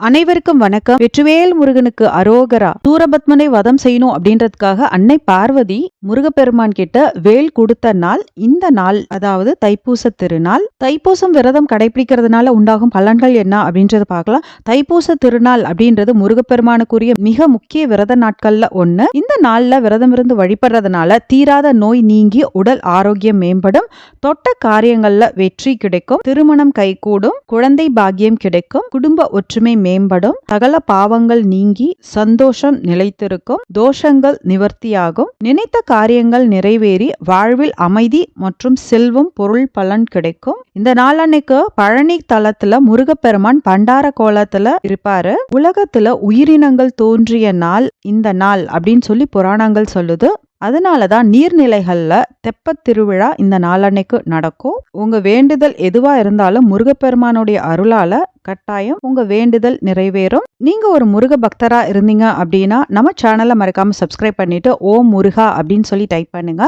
அனைவருக்கும் வணக்கம். வெற்றிவேல் முருகனுக்கு அரோகரா. சூரபத்மனை வதம் செய்யணும் அப்படின்றதுக்காக அன்னை பார்வதி முருகப்பெருமான் கிட்ட வேல் கொடுத்த நாள் இந்த நாள் அதாவது தைப்பூச திருநாள். தைப்பூசம் விரதம் கடைபிடிக்கிறதுனால உண்டாகும் பலன்கள் என்ன அப்படின்றத பார்க்கலாம். தைப்பூச திருநாள் அப்படின்றது முருகப்பெருமானுக்குரிய மிக முக்கிய விரத நாட்கள்ல ஒண்ணு. இந்த நாள்ல விரதம் இருந்து வழிபடுறதுனால தீராத நோய் நீங்கி உடல் ஆரோக்கியம் மேம்படும். தொட்ட காரியங்கள்ல வெற்றி கிடைக்கும். திருமணம் கைகூடும். குழந்தை பாக்கியம் கிடைக்கும். குடும்ப ஒற்றுமை மேம்படும். சகல பாவங்கள் நீங்கி சந்தோஷம் நிலைத்திருக்கும். தோஷங்கள் நிவர்த்தியாகும். நினைத்த காரியங்கள் நிறைவேறி வாழ்வில் அமைதி மற்றும் செல்வம் பொருள் பலன் கிடைக்கும். இந்த நாளன்னைக்கு பழனி தலத்துல முருகப்பெருமான் பண்டார கோலத்துல இருப்பாரு. உலகத்துல உயிரினங்கள் தோன்றிய நாள் இந்த நாள் அப்படின்னு சொல்லி புராணங்கள் சொல்லுது. அதனாலதான் நீர்நிலைகள்ல தெப்பத் திருவிழா இந்த நாளன்னைக்கு நடக்கும். உங்க வேண்டுதல் எதுவா இருந்தாலும் முருகப்பெருமானுடைய அருளால கட்டாயம் உங்க வேண்டுதல் நிறைவேறும். நீங்க ஒரு முருக பக்தரா இருந்தீங்க அப்படின்னா நம்ம சேனலை மறக்காம சப்ஸ்கிரைப் பண்ணிட்டு ஓம் முருகா அப்படின்னு சொல்லி டைப் பண்ணுங்க.